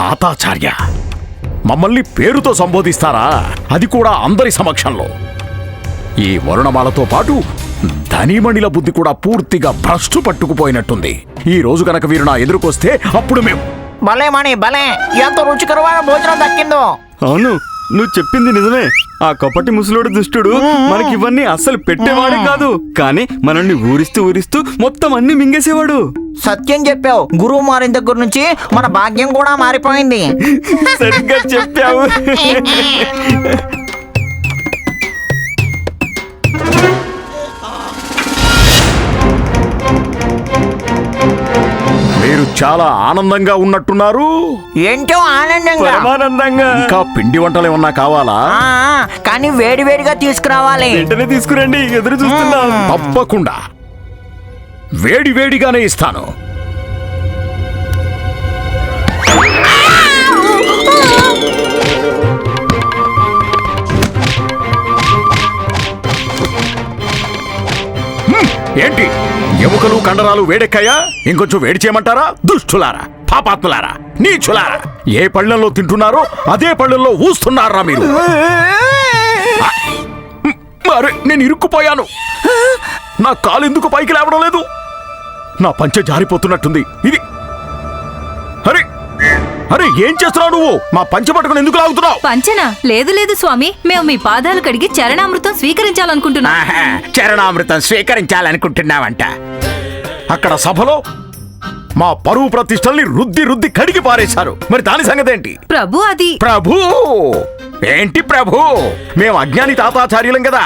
తాతాచార్య. మమ్మల్ని పేరుతో సంబోధిస్తారా? అది కూడా అందరి సమక్షంలో. ఈ వరుణమాలతో పాటు ధనిమణిల బుద్ధి కూడా పూర్తిగా భ్రష్టు పట్టుకుపోయినట్టుంది. ఈ రోజు కనుక వీరు నా ఎదురుకొస్తే అప్పుడు మేము భలే మణి భలే. ఎంత రుచికరమైన భోజనం దక్కిందో. అవును నువ్వు చెప్పింది నిజమే. ఆ కపటి ముసలోడు దుష్టుడు మనకి ఇవన్నీ అస్సలు పెట్టేవాడే కాదు. కానీ మనల్ని ఊరిస్తూ ఊరిస్తూ మొత్తం అన్ని మింగేసేవాడు. సత్యం చెప్పావు. గురువు మారిన దగ్గర నుంచి మన భాగ్యం కూడా మారిపోయింది. సరిగ్గా చెప్పావు. చాలా ఆనందంగా ఉన్నట్టున్నారు. ఏంటో ఆనందంగా? పరమానందంగా. ఇంకా పిండి వంటలు ఏమన్నా కావాలా? ఆ, కానీ వేడి వేడిగా తీసుకురావాలి. వెంటనే తీసుకురండి ఎదురు చూస్తున్నాం. తప్పకుండా. వేడి వేడిగానే ఇస్తాను. హ్మ్, ఏంటి? ఎముకలు కండరాలు వేడెక్కాయా? ఇంకొంచెం వేడి చేయమంటారా? దుష్టులారా పాపాత్ములారా నీచులారా. ఏ పళ్ళెంలో తింటున్నారో అదే పళ్ళెంలో ఊస్తున్నారా మీరు? మరి నేను ఇరుక్కుపోయాను. నా కాలు ఎందుకు పైకి లేవడం లేదు? నా పంచె జారిపోతున్నట్టుంది. ఇది అరే ఏం చేస్తున్నావు నువ్వు? మా పంచె పట్టుకుని ఎందుకు లాగుతున్నావు? పంచనా? లేదు లేదు స్వామి. మేము మీ పాదాలు కడిగి చరణామృతం స్వీకరించాలనుకుంటున్నాం. ఆహా, చరణామృతం స్వీకరించాలనుకుంటున్నావంట. అక్కడ సభలో మా పరువు ప్రతిష్టల్ని రుద్ది రుద్ది కడిగి పారేశారు. మరి దాని సంగతి ఏంటి ప్రభు అది ప్రభు! ఏంటి ప్రభు? మేము అజ్ఞాని తాతాచార్యులం కదా.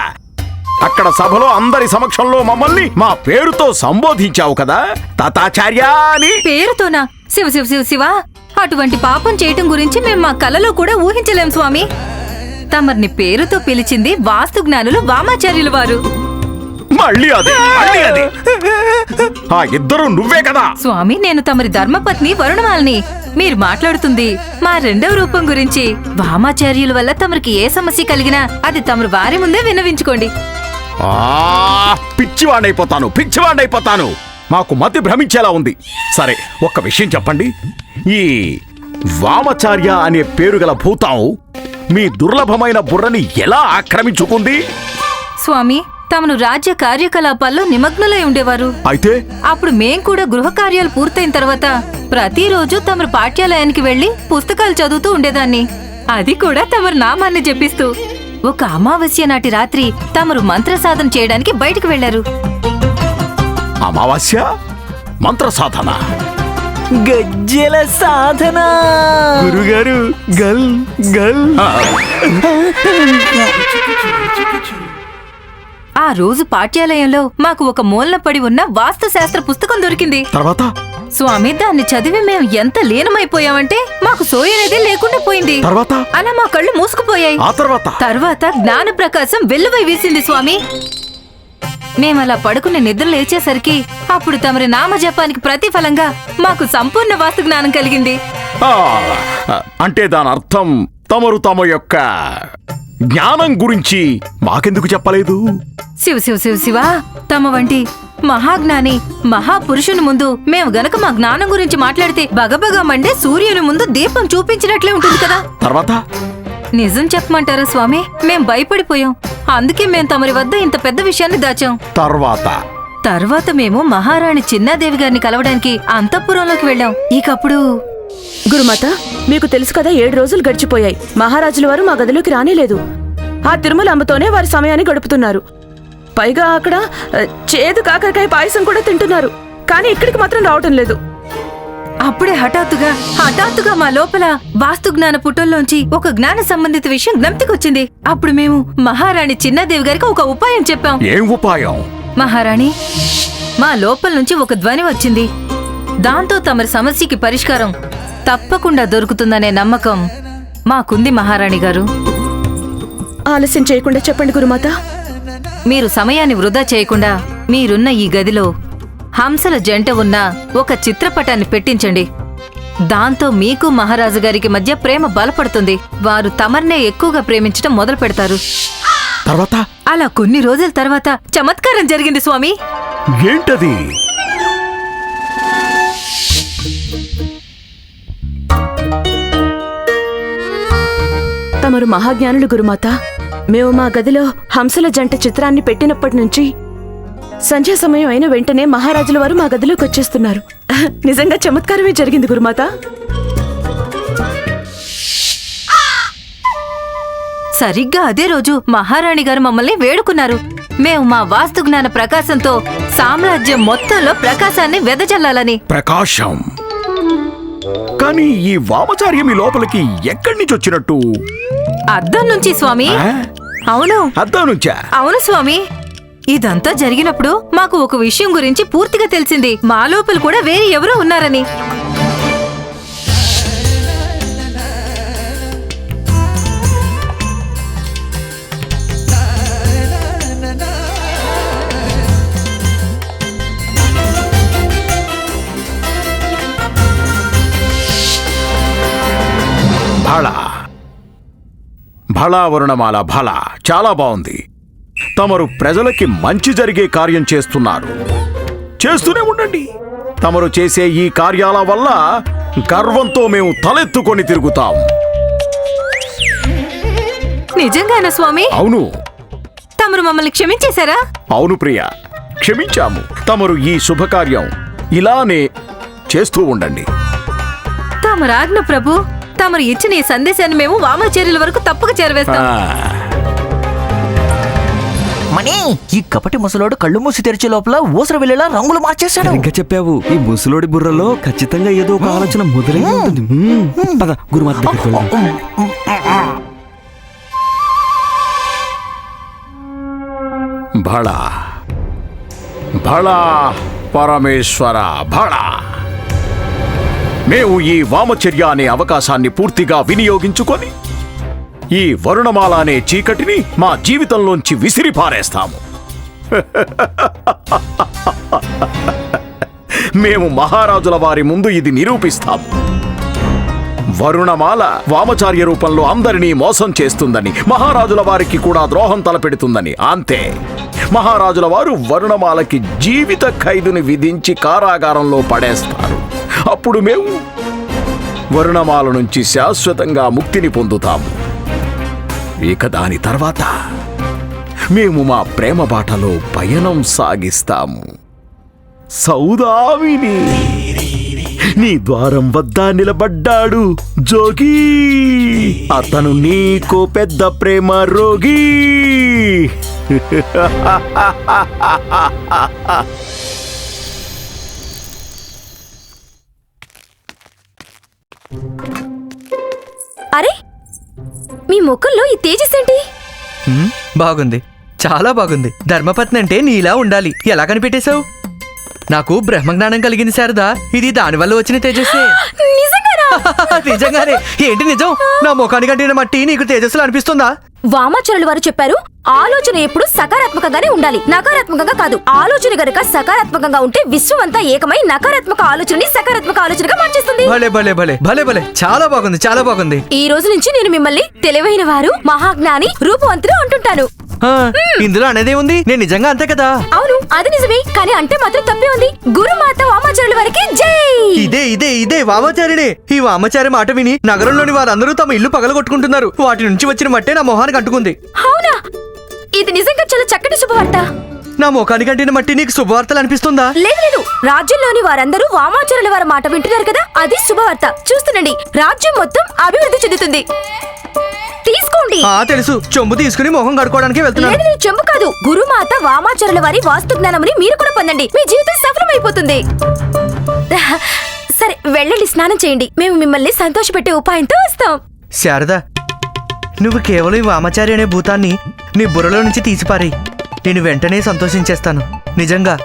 అక్కడ సభలో అందరి సమక్షంలో మమ్మల్ని మా పేరుతో సంబోధించావు కదా తాతాచార్య అని. పేరుతోనా? శివ శివ శివ శివ. అటువంటి పాపం చేయటం గురించి మేము మా కలలో కూడా ఊహించలేం స్వామి. తమర్ని పేరుతో పిలిచింది వాస్తు జ్ఞానులు వామాచార్యులు వారు. మళ్ళీ అది మళ్ళీ అది. ఆ ఇద్దరు నువ్వే కదా. స్వామి నేను తమరి ధర్మపత్ని వరుణమాలని. మీరు మాట్లాడుతుంది మా రెండవ రూపం గురించి. వామాచార్యుల వల్ల తమరికి ఏ సమస్య కలిగినా అది తమరు వారి ముందే విన్నవించుకోండి. ఆ పిచ్చివాణ్ణైపోతాను పిచ్చివాణ్ణైపోతాను మాకు మతి భ్రమించేలా ఉంది. సరే ఒక్క విషయం చెప్పండి. ఈ వామచార్య అనే పేరు గల భూతం మీ దుర్లభమైన బుర్రని ఎలా ఆక్రమించుకుంది? స్వామి తమను రాజ్య కార్యకలాపాల్లో నిమగ్నులై ఉండేవారు. అయితే? అప్పుడు మేం కూడా గృహ కార్యాలు పూర్తయిన తర్వాత ప్రతిరోజు తమరు పాఠ్యాలయానికి వెళ్ళి పుస్తకాలు చదువుతూ ఉండేదాన్ని. అది కూడా తమరు నామాన్ని జపిస్తూ. ఒక అమావాస్య నాటి రాత్రి తమరు మంత్ర సాధన చేయడానికి బయటికి వెళ్ళారు అమావాస్య మంత్ర సాధన. గజ్జెల సాధన. గురుగారు గల్ గల్. ఆ, రోజు పాఠ్యాలయంలో మాకు ఒక మూలన పడి ఉన్న వాస్తు శాస్త్ర పుస్తకం దొరికింది. తర్వాత? స్వామి దాన్ని చదివి మేము ఎంత లీనమైపోయామంటే మాకు సోయనేది లేకుండా పోయింది. తర్వాత? అలా మా కళ్ళు మూసుకుపోయాయి. ఆ తర్వాత? తర్వాత జ్ఞాన ప్రకాశం వెల్లువై వీసింది స్వామి. మేమలా పడుకుని నిద్ర లేచేసరికి అప్పుడు తమరి నామజపానికి ప్రతిఫలంగా మాకు సంపూర్ణ వాస్తు జ్ఞానం కలిగింది. ఆ, అంటే దాని అర్థం తమరు తమ యొక్క జ్ఞానం గురించి మాకెందుకు చెప్పలేదు? శివ శివ శివ శివ తమ వంటి మహాజ్ఞాని మహాపురుషుని ముందు మేము గనక మా జ్ఞానం గురించి మాట్లాడితే బగబగా మండే సూర్యుని ముందు దీపం చూపించినట్లే ఉంటుంది కదా. తర్వాత? నిజం చెప్పమంటారా స్వామి? మేం భయపడిపోయాం. అందుకే మేం తమరి వద్ద ఇంత పెద్ద విషయాన్ని దాచాం. తర్వాత. తర్వాత మేము మహారాణి చిన్నాదేవి గారిని కలవడానికి అంతఃపురంలోకి వెళ్ళాం. ఇకప్పుడు గురుమాత మీకు తెలుసు కదా ఏడు రోజులు గడిచిపోయాయి. మహారాజుల వారు మా గదిలోకి రానేలేదు. ఆ తిరుమల అమ్మతోనే వారి సమయాన్ని గడుపుతున్నారు. పైగా అక్కడ చేదు కాకరకాయ పాయసం కూడా తింటున్నారు. కానీ ఇక్కడికి మాత్రం రావటం లేదు. అప్పుడే హఠాత్తుగా హఠాత్తుగా మా లోపల వాస్తు జ్ఞాన పుటల్లోంచి ఒక జ్ఞాన సంబంధిత విషయం జ్ఞప్తికొచ్చింది. అప్పుడు మేము మహారాణి చిన్నాదేవి గారికి ఒక ఉపాయం చెప్పాం. ఏం ఉపాయం? మహారాణి మా లోపల నుంచి ఒక ధ్వని వచ్చింది. దాంతో తమరి సమస్యకి పరిష్కారం తప్పకుండా దొరుకుతుందనే నమ్మకం మాకుంది మహారాణి గారు. ఆలస్యం చేయకుండా చెప్పండి గురుమాత. మీరు సమయాన్ని వృధా చేయకుండా మీరున్న ఈ గదిలో హంసల జంట ఉన్న ఒక చిత్రపటాన్ని పెట్టించండి. దాంతో మీకు మహారాజు గారికి మధ్య ప్రేమ బలపడుతుంది. వారు తమర్నే ఎక్కువగా ప్రేమించడం మొదలు పెడతారు. తర్వాత? అలా కొన్ని రోజుల తర్వాత చమత్కారం జరిగింది స్వామి. ఏంటది? తమరు మహాజ్ఞానులు గురుమాత మేము మా గదిలో హంసల జంట చిత్రాన్ని పెట్టినప్పటి నుంచి సంధ్యా సమయం అయిన వెంటనే మహారాజుల వారు మా గదిలోకి వచ్చేస్తున్నారు. నిజంగా చమత్కారమే జరిగింది గురుమాత. సరిగ్గా అదే రోజు మహారాణి గారు మమ్మల్ని వేడుకున్నారు. మేము మా వాస్తు జ్ఞాన ప్రకాశంతో సామ్రాజ్యం మొత్తంలో ప్రకాశాన్ని వెదజల్లాలని. ప్రకాశం. కానీ ఈ వామచార్య మీ లోపలికి ఎక్కడి నుంచి వచ్చినట్టు? అద్దం నుంచి స్వామి? అవును. అద్దం నుంచా? అవును స్వామి. ఇదంతా జరిగినప్పుడు మాకు ఒక విషయం గురించి పూర్తిగా తెలిసింది. మా లోపల కూడా వేరే ఎవరో ఉన్నారని. భళ. భళా వరుణమాల భళ. చాలా బాగుంది. తమరు ప్రజలకి మంచి జరిగే కార్యం చేస్తున్నారు. చేస్తూనే ఉండండి. తమరు చేసే ఈ కార్యాల వల్ల గర్వంతో మేము తలెత్తుకొని తిరుగుతాం. నిజంగానా స్వామి? అవును. తమరు మమ్మల్ని క్షమించేశారా? అవును ప్రియ. క్షమించాము. తమరు ఈ శుభకార్యం ఇలానే చేస్తూ ఉండండి. తమరాజ్ఞ ప్రభు తమరు ఇచ్చిన ఈ సందేశాన్ని మేము వామాచార్యుల వరకు తప్పక చేరవేస్తాం. మణి ఈ కపటి ముసలోడు కళ్ళు మూసి తెరిచే లోపల ఊసర వెళ్ళేలా రంగులు మార్చేశాడు. ఇంకా చెప్పావు. ఈ ముసలోడి బుర్రలో ఖచ్చితంగా ఏదో ఒక ఆలోచన మొదలై ఉంటుంది. మ్మ్. పద గురుమాత దగ్గరికి వెళ్దాం. భళ భళ పరమేశ్వర భళ. మేము ఈ వామచర్య అనే అవకాశాన్ని పూర్తిగా వినియోగించుకొని ఈ వరుణమాల అనే చీకటిని మా జీవితంలోంచి విసిరి పారేస్తాము. మేము మహారాజుల వారి ముందు ఇది నిరూపిస్తాము. వరుణమాల వామచార్య రూపంలో అందరినీ మోసం చేస్తుందని మహారాజుల వారికి కూడా ద్రోహం తలపెడుతుందని అంతే. మహారాజుల వారు వరుణమాలకి జీవిత ఖైదుని విధించి కారాగారంలో పడేస్తారు. అప్పుడు మేము వరుణమాల నుంచి శాశ్వతంగా ముక్తిని పొందుతాము. ఇక దాని తర్వాత మేము మా ప్రేమ బాటలో పయనం సాగిస్తాము. సౌదామిని నీ ద్వారం వద్ద నిలబడ్డాడు జోగి. అతను నీకో పెద్ద ప్రేమ రోగి. అరే మీ ముఖంలో ఈ తేజస్ ఏంటి? బాగుంది. చాలా బాగుంది. ధర్మపత్ని అంటే నీలా ఉండాలి. ఎలా కనిపెట్టేశావు? నాకు బ్రహ్మజ్ఞానం కలిగింది శారదా. ఇది దానివల్ల వచ్చిన తేజస్సే. నిజంగానా? ఏంటి నిజం? నా ముఖానికి కంటిన మట్టి నీకు తేజస్సులు అనిపిస్తుందా? వామాచారులు వారు చెప్పారు ఆలోచన ఎప్పుడు సకారాత్మకంగానే ఉండాలి. నకారాత్మకంగా కాదు ఆలోచన గనుక సకారాత్మకంగా ఉంటే విశ్వం అంతా ఏకమై నకారాత్మక ఆలోచనని సకారాత్మక ఆలోచనగా మార్చేస్తుంది. భలే భలే భలే భలే భలే. చాలా బాగుంది చాలా బాగుంది. ఈ రోజు నుంచి నేను మిమ్మల్ని తెలివైన వారు మహాజ్ఞాని రూపవంతులు అంటుంటాను. ఇందులో అనేదే ఉంది. నేను నిజంగా అంతే కదా? అవును అది నిజమే. కానీ అంటే మాత్రం తప్పే ఉంది. గురుమాత వామాచారుల వారికి జై! ఇదే ఇదే ఇదే వామాచారినే ఈ వామాచారి మాట విని నగరంలోని వారందరూ తమ ఇల్లు పగలగొట్టుకుంటున్నారు. వాటి నుంచి వచ్చిన మట్టే నా మొహానికి అంటుకుంది. అవునా? ఇది నిజంగా చాలా చక్కటి శుభవార్త. నా ముఖానికి అంటిన మట్టి నీకు శుభవార్తలు అనిపిస్తుందా? లేదు లేదు. రాజ్యంలోని వారందరూ వామాచారుల వారి మాట వింటున్నారు కదా? అది శుభవార్త. చూస్తుండండి. రాజ్యం మొత్తం అభివృద్ధి చెందుతుంది. తీసుకోండి. ఆ తెలుసు. చొంబు తీసుకుని మొహం కడుకోవడానికి వెళ్తున్నాను. లేదు లేదు చెంబు కాదు. గురుమాత వామాచారుల వారి వాస్తు జ్ఞానముని మీరు కూడా పొందండి. మీ జీవితం సఫలమైపోతుంది. సరే వెళ్ళండి స్నానం చేయండి. మేము మిమ్మల్ని సంతోషపెట్టే ఉపాయంతో వస్తాం. శారదా నువ్వు కేవలం ఈ వామాచారి అనే భూతాన్ని నీ బుర్రలో నుంచి తీసిపారి నేను వెంటనే సంతోషించేస్తాను. నిజంగా.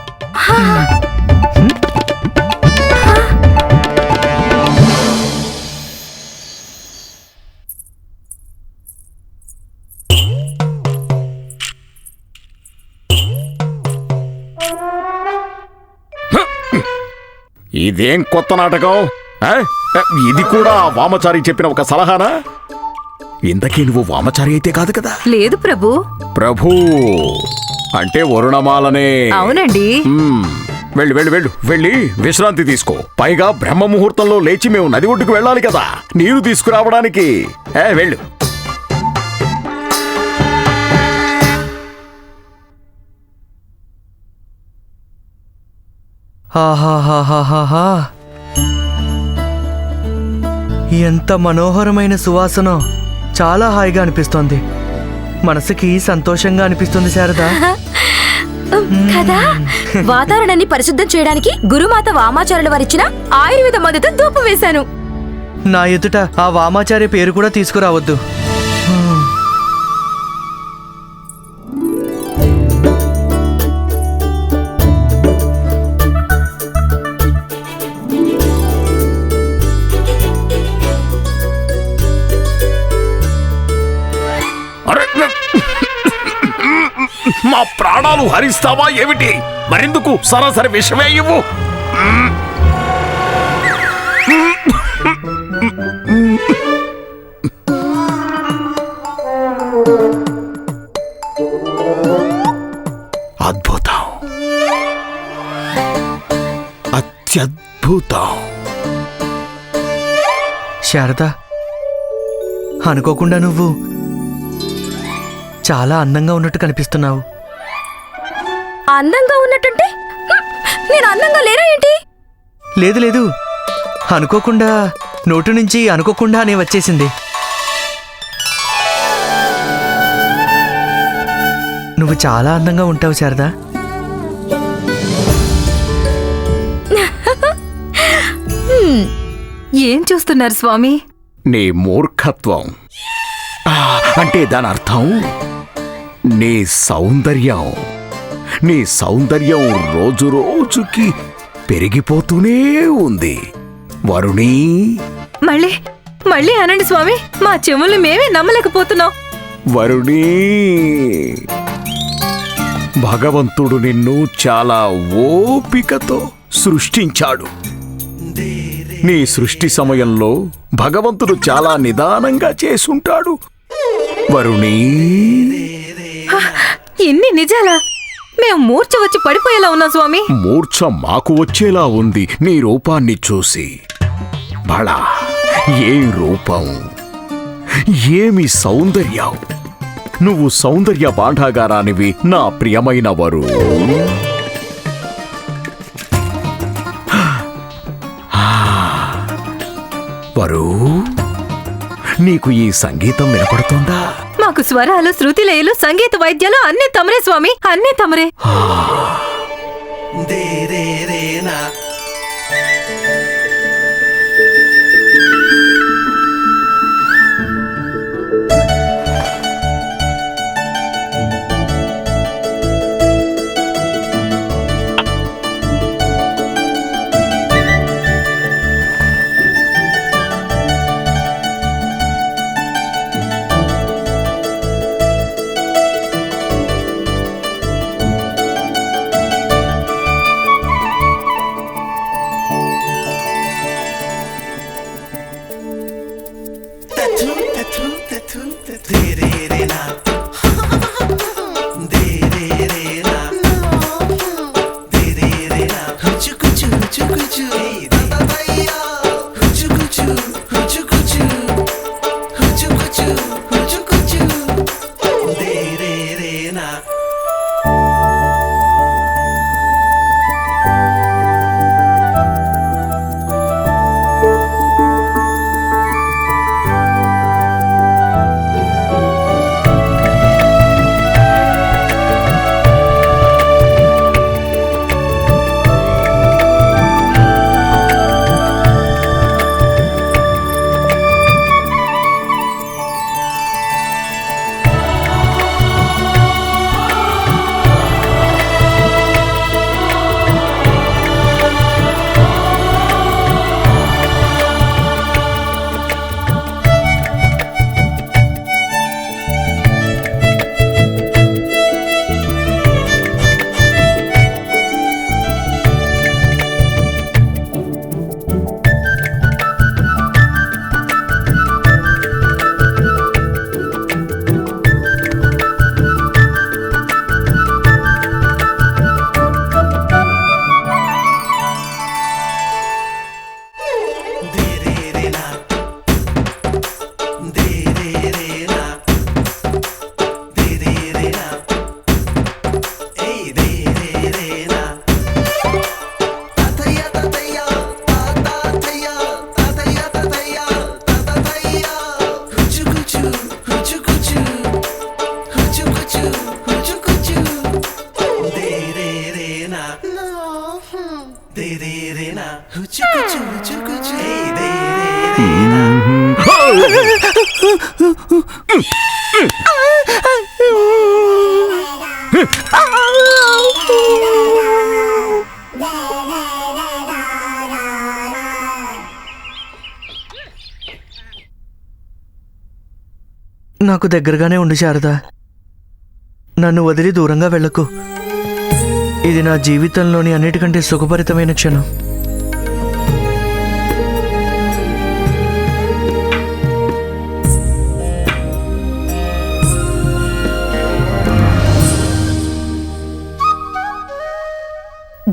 ఇదేం కొత్త నాటకం? ఇది కూడా వామచారి చెప్పిన ఒక సలహానా? ఇంతకీ నువ్వు వామచారి అయితే కాదు కదా? లేదు ప్రభు. ప్రభు అంటే వరుణమాలనే. అవునండి. వెళ్ళు వెళ్ళు వెళ్ళు. వెళ్ళి విశ్రాంతి తీసుకో. పైగా బ్రహ్మ ముహూర్తంలో లేచి మేము నది ఒడ్డుకు వెళ్ళాలి కదా. నీరు తీసుకురావడానికి. ఏ వెళ్ళు. ఆహాహాహాహా ఎంత మనోహరమైన సువాసన. చాలా హాయిగా అనిపిస్తోంది. మనసుకి సంతోషంగా అనిపిస్తుంది శారదా. కదా? వాతావరణాన్ని పరిశుద్ధం చేయడానికి గురుమాత వామాచారుల వారిచ్చిన ఆయుర్వేద మందుతో ధూపం వేశాను. నా ఎదుట ఆ వామాచార్య పేరు కూడా తీసుకురావద్దు. ప్రాణాలు హరిస్తావా ఏమిటి? మరెందుకు? సరాసరి విషమే ఇవ్వు. అద్భుతం. అత్యద్భుతం. శారద అనుకోకుండా నువ్వు చాలా అందంగా ఉన్నట్టు కనిపిస్తున్నావు. అందంగా ఉన్నట్టుంటే? నేను అందంగా లేనా ఏంటి? లేదు లేదు. అనుకోకుండా నోటు నుంచి అనుకోకుండా అనే వచ్చేసింది. నువ్వు చాలా అందంగా ఉంటావు శారదా. ఏం చూస్తున్నారు స్వామి? నీ మూర్ఖత్వం. అంటే దాని అర్థం నీ సౌందర్యం. నీ సౌందర్యం రోజు రోజుకి పెరిగిపోతూనే ఉంది. వరుణీ! మళ్ళీ మళ్ళీ అనండి స్వామి మా చెవుల్ని మేమే నమ్మలేకపోతున్నాం. వరుణీ! భగవంతుడు నిన్ను చాలా ఓపికతో సృష్టించాడు. నీ సృష్టి సమయంలో భగవంతుడు చాలా నిదానంగా చేసుంటాడు. వరుణీ! ఇన్ని నిజాలా? మేము మూర్ఛ వచ్చి పడిపోయేలా ఉన్నాం స్వామి. మూర్ఛ మాకు వచ్చేలా ఉంది. నీ రూపాన్ని చూసి. బళా ఏం రూపం? ఏమి సౌందర్యం? నువ్వు సౌందర్య భాండాగారానివి నా ప్రియమైన వరు వరు నీకు ఈ సంగీతం వినపడుతుందా? నాకు స్వరాలు శృతి లయలు సంగీత వైద్యాలు అన్ని తమరే స్వామి. అన్ని తమరే. you. నాకు దగ్గరగానే ఉండి శారదా. నన్ను వదిలి దూరంగా వెళ్ళకు. ఇది నా జీవితంలోని అన్నిటికంటే సుఖభరితమైన క్షణం.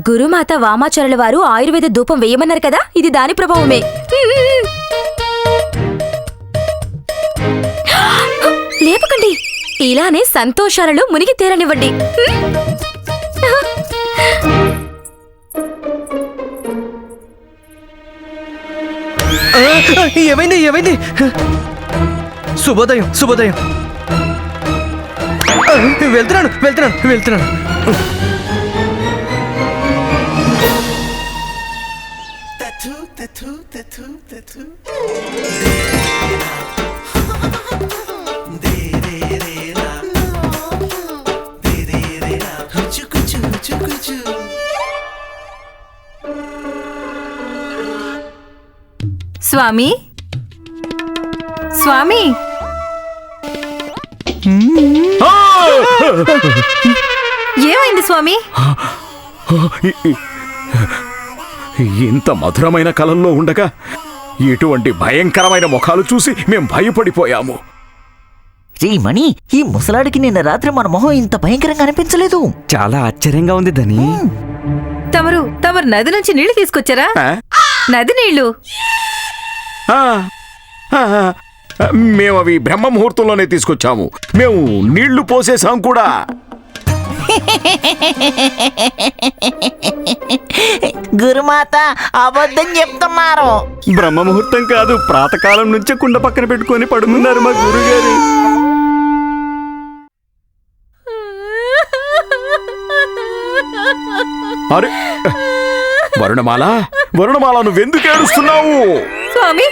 గురుమాత వామాచారుల వారు ఆయుర్వేద ధూపం వేయమన్నారు కదా? ఇది దాని ప్రభావమే. ఇలానే సంతోషాలలో మునిగి తీరనివ్వండి. ఏమైంది ఏమైంది? శుభోదయం శుభోదయం. వెళ్తున్నాను వెళ్తున్నాను వెళ్తున్నాను. స్వామి? స్వామి! ఏమైంది స్వామి? ఇంత మధురమైన కలల్లో ఉండగా ఇటువంటి భయంకరమైన ముఖాలు చూసి మేం భయపడిపోయాము. రీ మణి ఈ ముసలాడికి నిన్న రాత్రి మన మొహం ఇంత భయంకరంగా అనిపించలేదు. చాలా ఆశ్చర్యంగా ఉంది ధని. తమరు తమరు నది నుంచి నీళ్ళు తీసుకొచ్చారా? నది నీళ్ళు మేము అవి బ్రహ్మ ముహూర్తంలోనే తీసుకొచ్చాము. మేము నీళ్ళు పోసేసాం కూడా. గురుమాత అబద్ధం చెప్తున్నారు. బ్రహ్మ ముహూర్తం కాదు ప్రాతకాలం నుంచే కుండ పక్కన పెట్టుకొని పడుకున్నారు మా గురుగారు. అరే వరుణమాల వరుణమాల నువ్వెందుకు ఏడుస్తున్నావు? స్వామి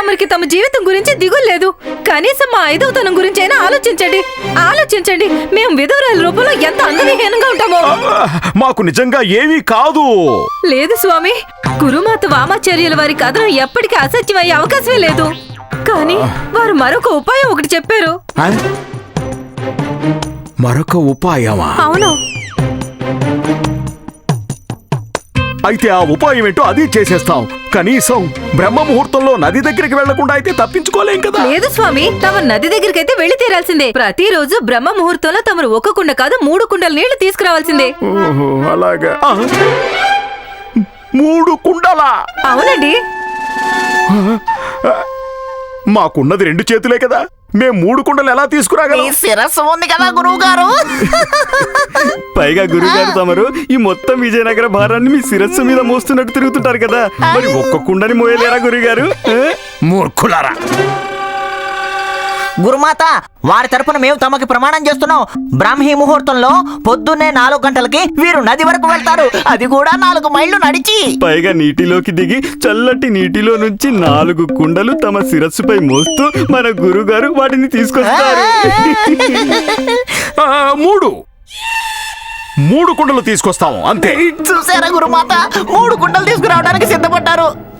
తమరికి తమ జీవితం గురించి దిగులు లేదు కనీసం మా ఐదవతనం గురించి అయినా ఆలోచించండి. ఆలోచించండి. మేము విధవరాల రూపంలో ఎంత అందవిహీనంగా ఉంటామో. మాకు నిజంగా ఏమీ కాదు. లేదు స్వామి. గురుమాత వామాచార్యుల వారి కథనం ఎప్పటికీ అసత్యమయ్యే అవకాశమే లేదు. కానీ వారు మరొక ఉపాయం ఒకటి చెప్పారు? మరొక ఉపాయమా? అవును. అయితే ఆ ఉపాయం ఏంటో అది చేసేస్తాం. కనీసం బ్రహ్మ ముహూర్తంలో నది దగ్గరికి వెళ్ళకుండా అయితే తప్పించుకోలేం కదా? లేదు స్వామి తమ నది దగ్గరికైతే వెళ్ళి తీరాల్సిందే. ప్రతిరోజు బ్రహ్మ ముహూర్తంలో తమరు ఒక కుండ కాదు మూడు కుండల నీళ్ళు తీసుకురావాల్సిందే. అలాగా. మూడు కుండలా? అవునండి. మాకున్నది రెండు చేతులే కదా. మేం మూడు కుండలు ఎలా ఈ తీసుకురాగలం శిరస్సు ఉంది కదా గురువు గారు పైగా గురుగారు తమరు ఈ మొత్తం విజయనగర భారాన్ని మీ శిరస్సు మీద మోస్తున్నట్టు తిరుగుతుంటారు కదా. మరి ఒక్క కుండని మోయలేరా గురుగారు? మూర్ఖులారా. గురుమాత వారి తరపున మేము తమకి ప్రమాణం చేస్తున్నాం. బ్రాహ్మీ ముహూర్తంలో పొద్దున్నే నాలుగు గంటలకి వీరు నది వరకు వెళ్తారు. అది కూడా నాలుగు మైళ్ళు నడిచి. పైగా నీటిలోకి దిగి చల్లటి నీటిలో నుంచి నాలుగు కుండలు తమ శిరస్సుపై మోస్తూ మన గురుగారు వాటిని తీసుకొస్తారు. ఆ, మూడు. మూడు కుండలు తీసుకొస్తాము అంతే. చూసారా గురుమాత? మూడు కుండలు తీసుకురావడానికి సిద్ధపడ్డారు.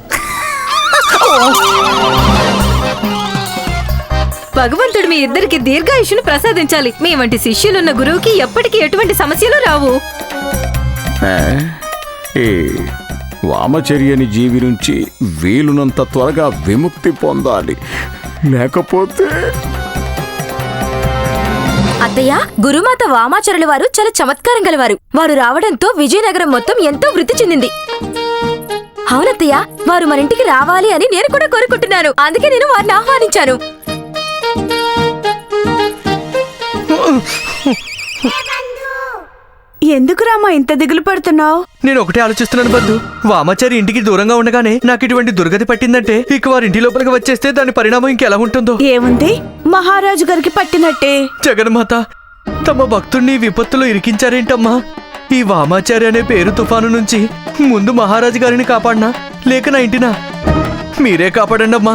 భగవంతుడు మీ ఇద్దరికి దీర్ఘాయుషును ప్రసాదించాలి. మీ వంటి శిష్యులున్న గురువుకి ఎప్పటికీ ఎటువంటి సమస్యలు రావు. ఈ వామచర్యని జీవి నుంచి వీలునంత త్వరగా విముక్తి పొందాలి. లేకపోతే అత్తయ్య గురుమాత వామాచారుల వారు చాలా చమత్కారం గలవారు. వారు రావడంతో విజయనగరం మొత్తం ఎంతో వృద్ధి చెందింది. అవునత్తయ్య వారు మన ఇంటికి రావాలి అని నేను కూడా కోరుకుంటున్నాను. అందుకే నేను వారిని ఆహ్వానించాను. ఎందుకు రామా ఇంత దిగులు పడుతున్నావు? నేను ఒకటే ఆలోచిస్తున్నాను బంధు వామాచారి ఇంటికి దూరంగా ఉండగానే నాకు ఇటువంటి దుర్గతి పట్టిందంటే ఇక వారి ఇంటి లోపలికి వచ్చేస్తే దాని పరిణామం ఇంకెలా ఉంటుందో. ఏముంది? మహారాజు గారికి పట్టినట్టే. జగన్మాత తమ భక్తుణ్ణి విపత్తులో ఇరికించారేంటమ్మా? ఈ వామాచారి అనే పేరు తుఫాను నుంచి ముందు మహారాజు గారిని కాపాడినా లేక నా ఇంటినా? మీరే కాపాడండి అమ్మా